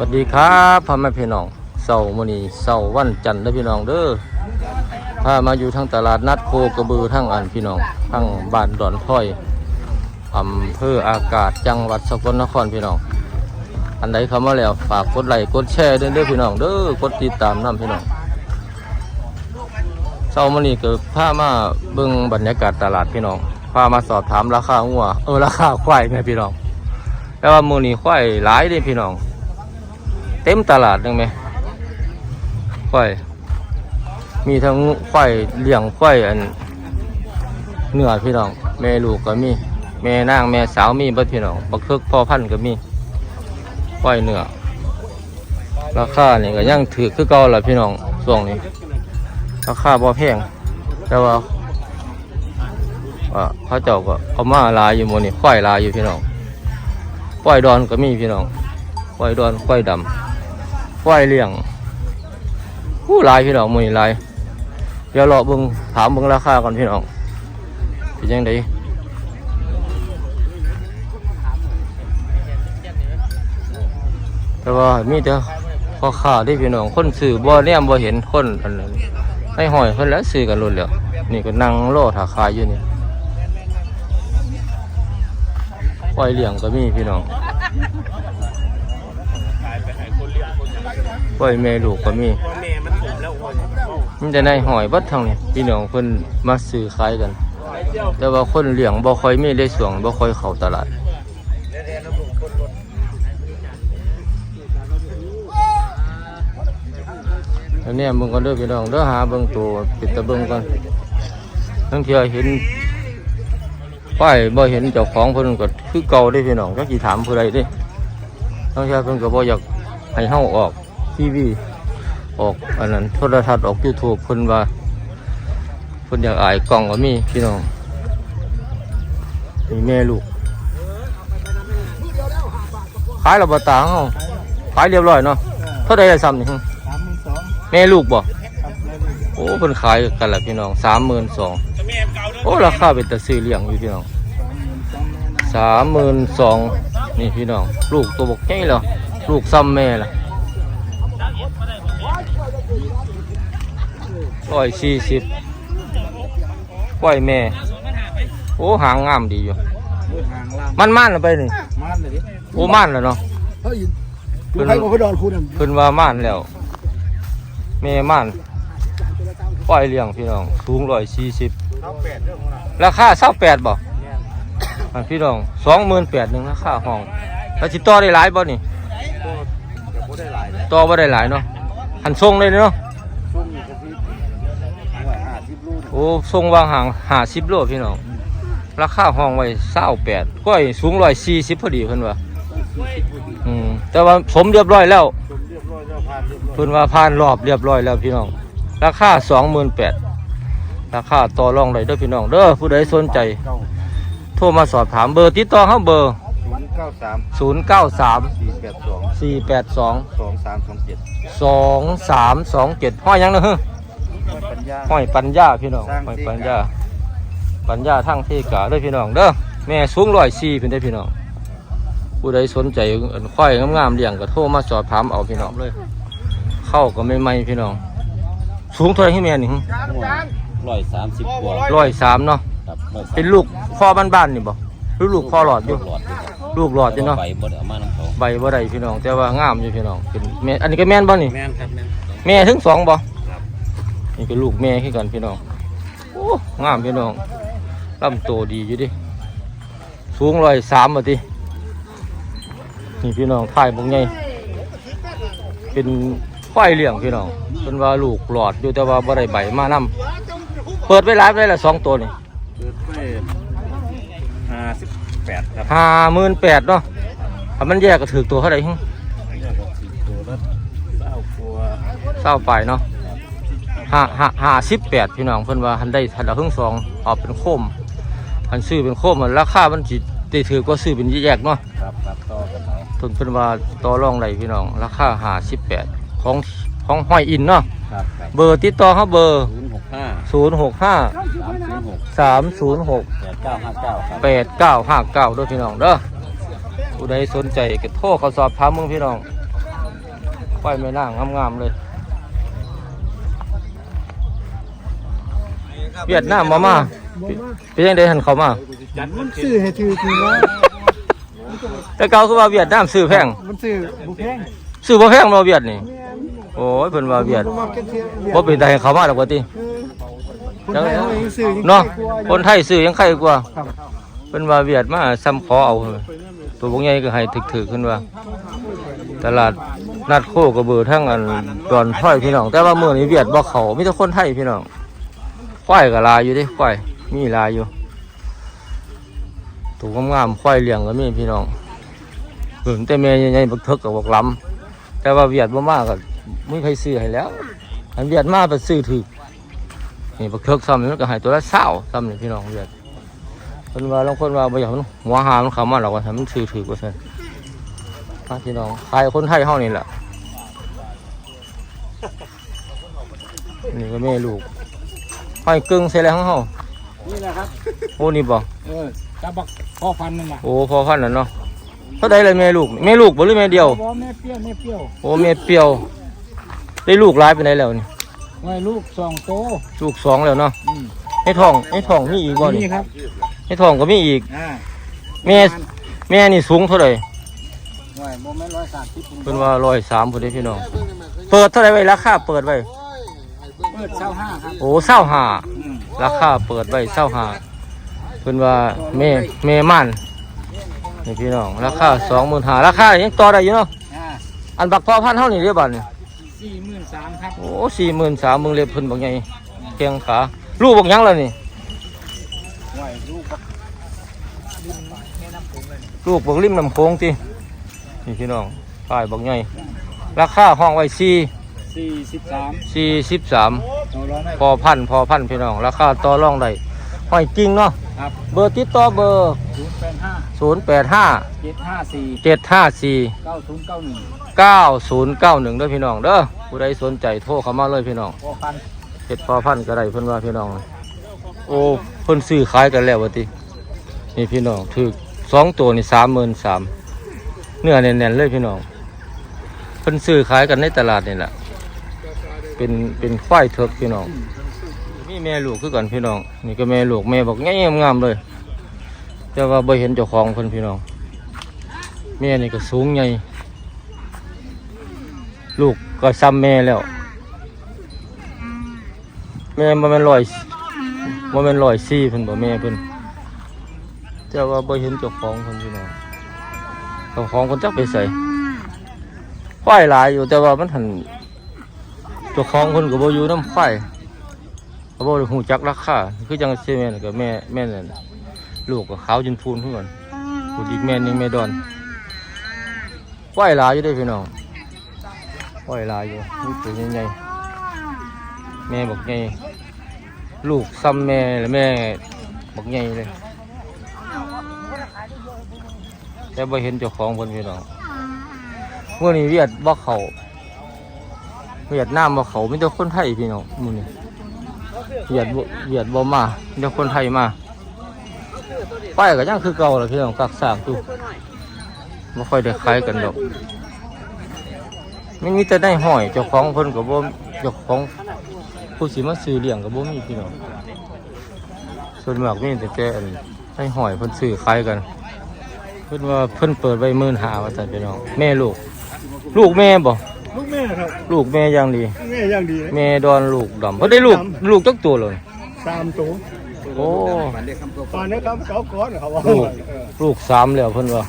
สวัสดีครับพ่อแม่พี่น้องเสาร์มื้อนี้เสาร์วันจันทร์เด้อพี่น้องเด้อพามาอยู่ทั้งตลาดนัดโคกระบือทั้งอันพี่น้องทั้งบ้านดอนถ้อยอำเภออากาศจังหวัดสกลนครพี่น้อง อันใดเข้ามาแล้วฝากกดไลค์กดแชร์ด้วยเด้อพี่น้องเด้อกดติดตามนํพี่น้องเสาร์มื้อนี้ก็พามาเบิ่งบรรยากาศตลาดพี่น้องพามาสอบถามราคาหัวเออราคาควายแม่พี่น้องแต่ว่ามื้อนี้ควายหลายเด้พี่น้อง ต็มตลาดนึงไหมควายมีทั้งควายเลี้ยงควายอันเนื้อพี่น้องแม่ลูกก็มีแม่นางแม่สาวมีบัดพี่น้องบักเทิกพ่อพันธุ์ก็มีควายเนื้อราคาเนี่ยก็ยังถือคือเก่าละพี่น้องช่วงนี้ราคาบ่แพงแต่ว่าว่าเขาเจ้าก็เอามาลายอยู่หมนี่ควายลายอยู่พี่น้องควายดอนก็มีพี่น้องควายดอนควายดำ ควายเลี้ยงผู้ลายพี่น้องมือลายเดี๋ยวรอเบิ่งถามเบิ่งราคาก่อนพี่น้องเป็นยังไงแต่ว่ามีแต่พ่อค้าที่พี่น้องคนซื้อบ่แนมบ่เห็นคนอันนั้นให้หอยเพิ่นแล้วซื้อกันรุ่นแล้วนี่ก็นั่งรอถาขายอยู่นี่ควายเลี้ยงก็มีพี่น้อง ปล่อยแม่ลูกก็มีแม่มันผมแล้วโอ้ยมันจะในหอยบัดทางนี้พี่น้องเพิ่นมาซื้อขายกัน แต่ว่าคนเลี้ยงบ่ค่อยมีได้สวงบ่ค่อยเข้าตลาดอันเนี้ยเบิ่งกันเด้อพี่น้องเด้อหาเบิ่งตัวปิดตะเบิ่งก่อนทั้งเที่ยเห็นป้ายบ่เห็นเจ้าของเพิ่นก็คือเก่าเด้พี่น้องจักสิถามผู้ใดเด้ทั้งเที่ยเพิ่นก็บ่อยากให้เฮาออก ทีวีออกอันนั้นโทรทัศน์ออก YouTube เพิ่นว่าเพิ่นอยากอายกล้องก็มีพี่น้องมีแม่ลูกขายระบตาเฮาขายเรียบร้อยเนาะเท่าใดได้ซ้ำนี่นสองแม่ลูกบ่โอ้เพิ่นขายกันละพี่น้องสามหมื่นสองแม่เก่าด้วยโอ้ราคาเป็นตะซื้อเลี้ยงอยู่พี่น้องสามหมื่นสองนี่พี่น้อง ลูกตัวบกใหญ่แล้วลูกซ้ำแม่ล่ะ ร้อยสี่สิบปล่อยแม่ โอ้หางงามดีอยู่เลือดหางล่างมันม่านแล้วไปนี่มันเลยดิโอ้ม่านแล้วเนาะเฮ้ยดูใครบอกเขาดอนคุณอะเพิ่นว่าม่านแล้วแม่ม่านปล่อยเลี้ยงพี่น้อง สูงร้อยสี่สิบเขาแปดเรื่องของเราราคาเศร้าแปดบ่เนี่ยอันพี่น้องสองหมื่นแปดหนึ่งราคาห้องแล้วสิต่อได้หลายบ่นี่ก็เดี๋ยวผมได้หลายเลยต่อบ่ได้หลายเนาะหันทรงเลยเนาะ ช่วงนี้ก็ที่ว่าห้าสิบลูก โอ้ทรงวางห่างห้าสิบโลพี่น้อง ราคาห้องไว้เศร้าแปดก้อยสูงร้อยสี่สิบพอดีเพิ่นว่าอืมแต่ว่าสมเรียบร้อยแล้วชมเรียบร้อยแล้วผ่านเรียบร้อยเพิ่นว่าผ่านรอบเรียบร้อยแล้วพี่น้อง ราคาสองหมื่นแปดราคาต่อรองได้เด้อพี่น้องเด้อผู้ใดสนใจเก้าโทรมาสอบถามเบอร์ติดต่อเขาเบอร์ศูนย์เก้าสาม0 9 3สี่แปดสอง4 8 2สองสามสองเจ็ด2 3 2 7ห้อยหยังนะเฮ้อปัญญา ห้อยปัญญาพี่น้องสร้างห้อยที่ปัญญา ปัญญาทั้งเทกาเด้อพี่น้องเด้อแม่สูงร้อยสี่เป็นได้อพี่น้องผู้ใดสนใจอันควายงามๆเลี้ยงก็โทรมาสอบถามเอาพี่น้องเลย เข้าก็ไม่ไม่ๆพี่น้อง สูงเท่าไหร่ให้แม่นี่ร้อยสามสิบกว่าร้อยสามเนาะครับร้อยสามเป็นลูกพ่อบ้านๆนี่บ่หรือลูกพ่อหลอดอยู่หลอดอยู่ครับลูกหลอดอยู่เนาะใบบ่ได้เอามาน้ำเขาใบบ่ได้พี่น้อง แต่ว่างามอยู่พี่น้องเป็นแม่อันนี้ก็แม่นบ่นี่แม่นครับแม่นแม่ถึงสองบ่ นี่ก็ลูกแม่คือกันพี่น้องโอ้งามพี่น้องลำโตดีอยู่ดิ สูงร้อยสามมาตินี่พี่น้องถ่ายบงไงเป็นควายเลี้ยงพี่น้องเป็นว่าลูกหลอดอยู่แต่ว่าบ่ได้ใบมานํเปิดไว้หลายไปละสองตัวนี่เกิดไปห้าสิบแปดครับห้าหมื่นแปดเนาะถ้ามันแยกก็ถือตัวเท่าไหร่หึเนี่ยก็สี่ตัวละเก้าตัวเศร้าไปเนาะ ห้าห้าห้าสิบแปดพี่น้องเพิ่นว่าหันได้ทันละครึ่งสองเอาเป็นโคมหันซื้อเป็นโคมมันราคามันจิได้ถือกว่าซื้อเป็นแยกเนาะครับครับต่อกันเอาเพิ่นเพิ่นว่าต่อรองไรพี่น้อง ราคาห้าสิบแปดของของห้อยอินเนาะครับครับเบอร์ติดต่อเขาเบอร์ศูนย์หกห้าศูนย์หกห้าสามศูนย์หกสามศูนย์หก แปดเก้าห้าเก้าครับแปดเก้าห้าเก้าด้วยพี่น้องเด้อผู้ใดสนใจก็โทรเขาสอบถามมึงพี่น้องควายแม่นางงามๆเลย เวียดนามมามาเป็นยังไงหันเขามามันซื้อให้ถือคือว่าแต่เก่าคือว่าเวียดนามซื้อแพงมันซื้อบุแพงซื้อบ่แพงเราะเวียดนี่โอ้ยเพิ่นว่าเวียดบ่มาเก็ตเทียบบ่เป็นตาให้เขามาดอกว่าติคนไทยเขาเองซื้อยังเนาะใกล้กว่าคนไทยซื้อยังใครกว่าครับเพิ่นว่าเวียดมาซ้ำขอเอา ตัวบ่ใหญ่ก็ให้ถึกๆขึ้นว่า ตลาดนัดโคกระเบือทั้งอันดอนถ้อยพี่น้อง แต่ว่ามื้อนี้เวียดบ่เข้ามีแต่คนไทยพี่น้อง ควายก็ลายอยู่ด้ควายมีลายอยู่ตัวงามๆควายเลี้ยงก็มีพี่น้องเพิ่นแต่แม่ใหญ่บักเทิกกับบักล้ำแต่ว่าเวียดบ่มากก็ไม่ใครซื้อให้แล้ว อันเวียดมากไปซื้อถึกนี่บักเทิกซ้ำนี่มันก็ให้ตัวละ20ซ้ำนี่พี่น้องเวียดเพิ่นว่าลางคนว่าบ่อยากมันหัวหามันเข้ามาหรอกว่าให้มันถือถือว่าซั่นพี่น้องขายคนไทยเฮานี่แหละนี่ก็แม่ลูก ห้อยกึ่งใส่แล้วของเฮานี่แหละครับโอ้นี่บ่เออตาบักพ่อพันธุ์นั่นน่ะโอ้พอพันแล้วเนาะเท่าใดเลยแม่ลูกแม่ลูกบ่หรือแม่เดียว บ่แม่เปรี้ยวแม่เปรี้ยวโอ้แม่เปรียว ได้ลูกหลายไปไหนใดแล้วนี่ไว้ลูกสองโตลูกสองแล้วเนาะอืมให้ท้องให้ท้องมีอีกบ่นี่นี่ครับให้ท้องก็มีอีก อ่าแม่ แม่นี่สูงเท่าใดไว้บ่แม่นร้อยสามสิบเพิ่นว่า103พุ่นเด้พี่น้อง เปิดเท่าใดไว้ราคาเปิดไว้เปิดเช้าห้าครับโอ้เศร้าหาอืมราคาเปิดไว้เศร้าหาเพิ่นว่าแม่แม่ม่านนี่พี่น้องราคาสองหมื่นหาราคายังต่อได้อยู่เนาะอ่าอันบักพอพันเท่านี้เรียบร้อยนี่สี่หมื่นสามครับโอ้สี่หมื่นสามมึงเล็บเพิ่นบอกไงเพียงขาลูกบอกหยังแล้วนี่ไว้ลูกบักลูกบอกริมลำโค้งตินี่พี่น้องป้ายบอกไงราคาห้องไว้สี่ สี่สิบสามสี่สิบสามต่อรองได้พอพันพอพันพี่น้อง ราคาต่อรองได้ห้อยจริงเนาะครับเบอร์ติดต่อเบอร์ศูนย์แปดห้าศูนย์แปดห้าเจ็ดห้าสี่เจ็ดห้าสี่เก้าศูนย์เก้าหนึ่งเก้าศูนย์เก้าหนึ่งด้วยพี่น้องเด้อผู้ใดสนใจโทรเข้ามาเลยพี่น้องพ่อพันธุ์เห็ดพอพันก็ได้เพิ่นว่าพี่น้อง โอ้เพิ่นซื้อขายกันแล้ววะตินี่พี่น้องถือสองตัวนี่สามหมื่นสามเนื้อแน่นๆเลยพี่น้องเพิ่นซื้อขายกันในตลาดนี่แหละ เป็นเป็นควายเถิกพี่น้องมีแม่ลูกคือกันพี่น้อง นี่ก็แม่ลูกแม่บอกงามงามเลยแต่ว่าบ่เห็นเจ้าของเพิ่นพี่น้องแม่นี่ก็สูงใหญ่ลูกก็ซ้ำแม่แล้วแม่บ่แม่นรอยบ่แม่นรอยสี่เพิ่นบ่แม่เพิ่นแต่ว่าบ่เห็นเจ้าของเพิ่นพี่น้องเจ้าของเพิ่นจักไปใส่ควายหลายอยู่แต่ว่ามันหัน เจ้าของเพิ่นก็บ่อยู่นำควายก็บ่ได้ฮู้จักราคาคือจังเซี่แม่นก็แม่แม่นั่นลูกก็ขาจนพูนคือกันผู้อีกแม่หนึงแม่ดอนควลายอยู่ด้อพี่น้องควลายอยู่นี่ตัวใหญ่ๆแม่บอกไงลูกซ้ำแม่แล้วแม่บอกไงเลย แต่บ่เห็นเจ้าของเพิ่นพี่น้องเมื่อนี้เวียดบ่เขา เวียดนามบ่เขาไมีแต่คนไทยพี่น้องมื้อนี้เวียดบ่เวียดบ่มามีแต่คนไทยมาป้ายก็ยังคือเก่าแหละพี่น้องกักสร้างตู้บ่ค่อยได้ขายกันดอกไม่มีแต่ได้ห้อยเจ้าของเพิ่นก็บ่เจ้าของผู้สิมาซื้อเลี้ยงกับบ่มีพี่น้องส่วนมากมีแต่แต่อันให้หอยเพิ่นซื้อขายกัน เพิ่นว่าเพิ่นเปิดไว้มื่นหาว่าซั่พี่น้องแม่ลูก ลูกแม่บ่ลูก ม่ครับลูกแม่อย่างดี แม่อย่างดีเลย แม่ดอนลูกดำเพิ่นได้ลูกลูกจักตัวเลย สามตัวโอ้ ตอนนี้ครับเขาก้อนเขาว่าลูกลูกสามแล้วเพิ่นว่า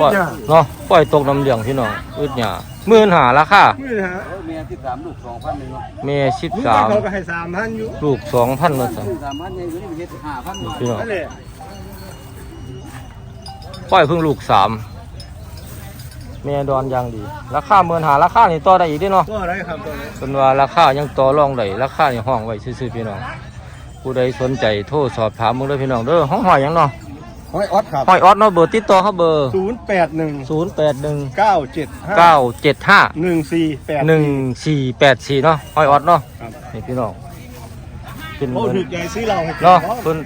ปล่อยเนาะปล่อยตกน้ำเลี้ยงพี่น้องอึดหยาหมื่นหาราคานี่นะฮะเมียที่สามลูกสองพันหนึ่งเนาะแม่สิบลูกสามเขาก็ให้สามพันอยู่ลูกสองพันว่าซั่นสามพันยังอยู่นี่เป็นเฮ็ดห้าพันพี่น้องนั่นแหละปล่อยเพิ่งลูกสาม แม่ดอนอย่างดี ราคาเมือนหาราคานี่ต่อได้อีกเด้เนาะก็อะไรครับตัวนี้เป็นว่าราคายังต่อรองได้ราคานี่ห้องไว้ซื่อๆพี่น้อง ผู้ใดสนใจโทรสอบถามมึงเลยพี่น้องเด้อห้องหอยหยังเนาะห้อยออสครับหอยออดเนาะเบอร์ติดต่อเขาเบอร์ศูนย์แปดหนึ่ง0 8 1 เก้าเจ็ดห้า9 7 5 หนึ่งสี่แปด 1 4 8 4เนาะหอยออดเนาะครับ นี่พี่น้องเป็นโอ้เงินถึกใจซื้อเราให้กินเนาะเนาะเพิ่น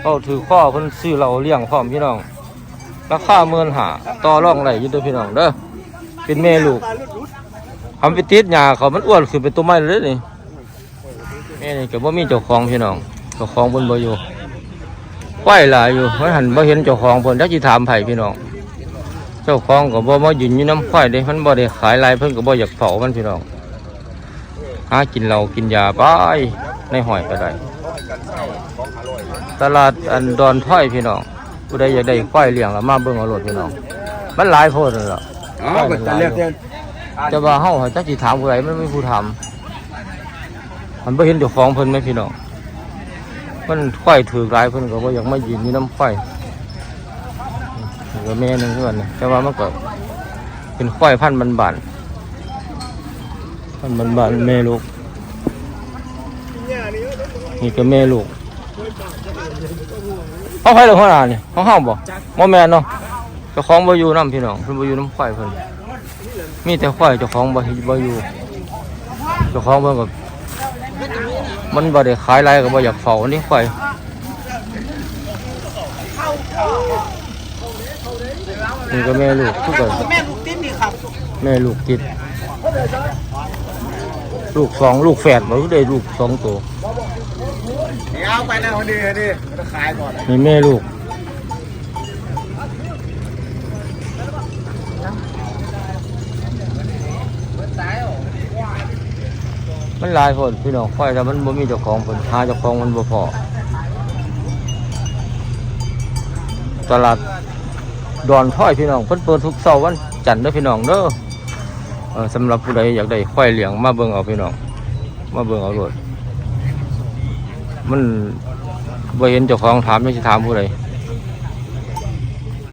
เขาถือข้อเพิ่นซื้อเราเลี้ยงพร้อมพี่น้อง ราคาเมือนหาต่อรองได้อยินดีพี่น้องเด้อเป็นแม่ลูกทำไปติดหญ้าเขามันอ้วนขึ้นเป็นตัวไม้เลยนี่แม่นี่ก็บ่มีเจ้าของพี่น้องเจ้าของเพิ่นบ่อยู่ควายหลายอยู่มันหันบ่เห็นเจ้าของเพิ่นจักสิถามไผพี่น้องเจ้าของก็บ่มายืนอยู่น้ำควายเด้มันบ่ได้ขายลายเพิ่นก็บ่อยากเผามันพี่น้องหากินเหล้ากินยาไปในห้อยก็ได้ตลาดอันดอนถ้อยพี่น้อง ผู้ใดอยากได้ควายเลี้ยงแล้วมาเบิ่งเอารถพี่น้อง มันหลายโพดนั่นล่ะอ๋อเป็นเรียกเรียนจะว่าเฮาจักสิถามผู้ใดมันไม่มีผู้ถามมันบ่เห็นเจ้าของเพิ่นไหมพี่น้องมันควายถือหลายเพิ่นก็บ่อยากมายืนอยู่น้ำควายนี่ก็แม่หนึงคือกันนะแต่ว่ามันก็เป็นควายพันธุ์บานๆพันธุ์บานๆแม่ลูกนี่ก็แม่ลูก เขาไผเหรือหัวหน้านี่ของเฮาบ่บ่แม่นเนาะเจ้าของบ่อยู่นํพี่น้องเพิ่นบ่อยู่น้ำควายเพิ่นมีแต่ควายเจ้าของบ่บ่อยู่เจ้าของเบิ่งก็มันบ่ได้ขายไรก็บ่อยากเฝ้าอันนี้ควายนี่ก็แม่ลูกทุกคนแม่ลูกติ้นนี่ครับแม่ลูกติดลูกสองลูกแฝดบ่ได้ลูกสองตัว เอาไปนะวันนี้นี่จะขายก่อนนี่แม่ลูกมันลายคนพี่น้องควายแต่มันบ่มีเจ้าของเพิ่นหาเจ้าของมันบ่พอตลาดดอนถ้อยพี่น้องเพิ่นเปิดทุกเสาร์วันจันทร์เด้อพี่น้องเด้อสำหรับผู้ใดอยากได้ควายเหลียงมาเบิ่งเอาพี่น้อง มาเบิ่งเอาโลด มันบ่เห็นเจ้าของถามไม่ใช่ถามผู้ใด